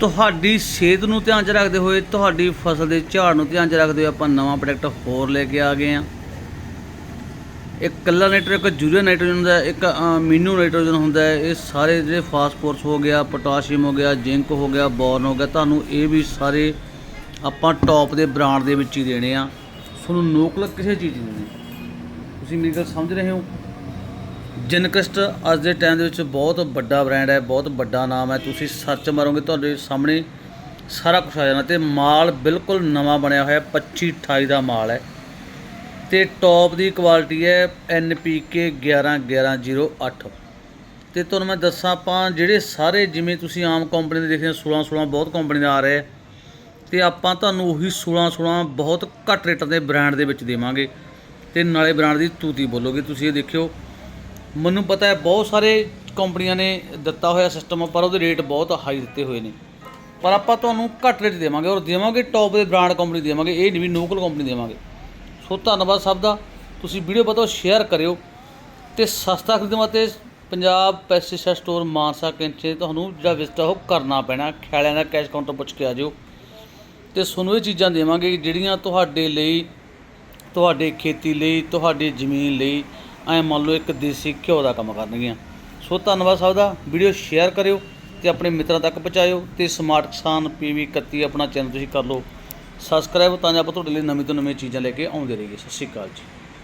ਤੁਹਾਡੀ ਸਿਹਤ ਨੂੰ ਧਿਆਨ 'ਚ ਰੱਖਦੇ ਹੋਏ ਤੁਹਾਡੀ ਫਸਲ ਦੇ ਝਾੜ ਨੂੰ ਧਿਆਨ 'ਚ ਰੱਖਦੇ ਹੋਏ ਆਪਾਂ ਨਵਾਂ ਪ੍ਰੋਡਕਟ ਹੋਰ ਲੈ ਕੇ ਆ ਗਏ ਆ ਇੱਕ ਕੱਲਾ ਨਾਈਟ੍ਰੋਜਨ ਇੱਕ ਯੂਰੀਆ ਨਾਈਟ੍ਰੋਜਨ ਹੁੰਦਾ ਇੱਕ ਅ, ਮੀਨੂ ਨਾਈਟ੍ਰੋਜਨ ਹੁੰਦਾ ਇਹ ਸਾਰੇ ਜਿਹੜੇ ਫਾਸਫੋਰਸ ਹੋ ਗਿਆ ਪੋਟਾਸ਼ੀਅਮ ਹੋ ਗਿਆ ਜ਼ਿੰਕ ਹੋ ਗਿਆ ਬੋਰਨ ਹੋ ਗਿਆ ਤੁਹਾਨੂੰ ਇਹ ਵੀ ਸਾਰੇ ਆਪਾਂ ਟੌਪ ਦੇ ਬ੍ਰਾਂਡ ਦੇ ਵਿੱਚ ਹੀ ਦੇਣੇ ਆ। ਤੁਹਾਨੂੰ ਨੋਕਲ ਕਿਸੇ ਚੀਜ਼ ਦੀ ਨਹੀਂ। ਤੁਸੀਂ ਮੇਰੀ ਗੱਲ ਸਮਝ ਰਹੇ ਹੋ? ਜਿਨਕਸਟ ਅੱਜ ਦੇ ਟਾਈਮ ਦੇ ਵਿੱਚ ਬਹੁਤ ਵੱਡਾ ਬ੍ਰਾਂਡ ਹੈ, ਬਹੁਤ ਵੱਡਾ ਨਾਮ ਹੈ। ਤੁਸੀਂ ਸਰਚ ਮਾਰੋਗੇ ਤੁਹਾਡੇ ਸਾਹਮਣੇ ਸਾਰਾ ਕੁਝ ਆ ਜਾਣਾ ਤੇ ਮਾਲ ਬਿਲਕੁਲ ਨਵਾਂ ਬਣਿਆ ਹੋਇਆ 25 28 ਦਾ ਮਾਲ ਹੈ। ਤੇ ਟੌਪ ਦੀ ਕੁਆਲਿਟੀ ਹੈ NPK 111108 ਤੇ ਤੁਹਾਨੂੰ ਮੈਂ ਦੱਸਾਂ ਆਪਾਂ ਜਿਹੜੇ ਸਾਰੇ ਜਿਵੇਂ ਤੁਸੀਂ ਆਮ ਕੰਪਨੀ ਦੇ ਦੇਖਦੇ ਹੋ 16 16 ਬਹੁਤ ਕੰਪਨੀ ਦਾ ਆ ਰਿਹਾ ਆ। ਤੇ ਆਪਾਂ ਤੁਹਾਨੂੰ ਉਹੀ 16 16 ਬਹੁਤ ਘੱਟ ਰੇਟਾਂ ਦੇ ਬ੍ਰਾਂਡ ਦੇ ਵਿੱਚ ਦੇਵਾਂਗੇ। ਤੇ ਨਾਲੇ ਬ੍ਰਾਂਡ ਦੀ ਤੂਤੀ ਬੋਲੋਗੇ, ਤੁਸੀਂ ਇਹ ਦੇਖਿਓ ਮੈਨੂੰ ਪਤਾ ਹੈ ਬਹੁਤ ਸਾਰੇ ਕੰਪਨੀਆਂ ਨੇ ਦਿੱਤਾ ਹੋਇਆ ਸਿਸਟਮ ਪਰ ਉਹਦੇ ਰੇਟ ਬਹੁਤ ਹਾਈ ਦਿੱਤੇ ਹੋਏ ਨੇ। ਪਰ ਆਪਾਂ ਤੁਹਾਨੂੰ ਘੱਟ ਰੇਟ ਦੇਵਾਂਗੇ ਔਰ ਦੇਵਾਂਗੇ ਟੌਪ ਦੇ ਬ੍ਰਾਂਡ ਕੰਪਨੀ ਦੇਵਾਂਗੇ, ਇਹ ਨਹੀਂ ਵੀ ਲੋਕਲ ਕੰਪਨੀ ਦੇਵਾਂਗੇ। ਸੋ ਧੰਨਵਾਦ ਸਭ ਦਾ। ਤੁਸੀਂ ਵੀਡੀਓ ਪਤਾ ਸ਼ੇਅਰ ਕਰਿਓ ਤੇ ਸਸਤਾ ਖਰੀਦਣ ਵਾਸਤੇ ਪੰਜਾਬ ਪੈਸਟੀਸਾਈਡ ਸਟੋਰ ਮਾਨਸਾ ਕੈਂਚੇ ਤੁਹਾਨੂੰ ਜਿਹੜਾ ਵਿਜ਼ਿਟ ਆ ਉਹ ਕਰਨਾ ਪੈਣਾ। ਖਿਆਲਿਆਂ ਦਾ ਕੈਸ਼ ਕਾਊਂਟਰ ਪੁੱਛ ਕੇ ਆ ਜਿਓ। ਤੇ ਤੁਹਾਨੂੰ ਇਹ ਚੀਜ਼ਾਂ ਦੇਵਾਂਗੇ ਜਿਹੜੀਆਂ ਤੁਹਾਡੇ ਲਈ, ਤੁਹਾਡੇ ਖੇਤੀ ਲਈ, ਤੁਹਾਡੀ ਜ਼ਮੀਨ ਲਈ ਐ ਮੰਨ ਲਓ ਇੱਕ ਦੇਸੀ ਘਿਓ ਦਾ ਕੰਮ ਕਰਨਗੀਆਂ। ਸੋ ਧੰਨਵਾਦ ਸਭ ਦਾ। ਵੀਡੀਓ ਸ਼ੇਅਰ ਕਰਿਓ ਤੇ ਆਪਣੇ ਮਿੱਤਰਾਂ ਤੱਕ ਪਹੁੰਚਾਇਓ ਤੇ ਸਮਾਰਟ ਕਿਸਾਨ ਪੀਵੀ 31 ਆਪਣਾ ਚੈਨਲ ਤੁਸੀਂ ਕਰ ਲਓ। ਸਬਸਕ੍ਰਾਈਬ ਤਾਂ ਜੋ ਆਪਾਂ ਤੁਹਾਡੇ ਲਈ ਨਵੀਂ ਤੋਂ ਨਵੀਂ ਚੀਜ਼ਾਂ ਲੈ ਕੇ ਆਉਂਦੇ ਰਹੀਏ। ਸਤਿ ਸ਼੍ਰੀ ਅਕਾਲ ਜੀ।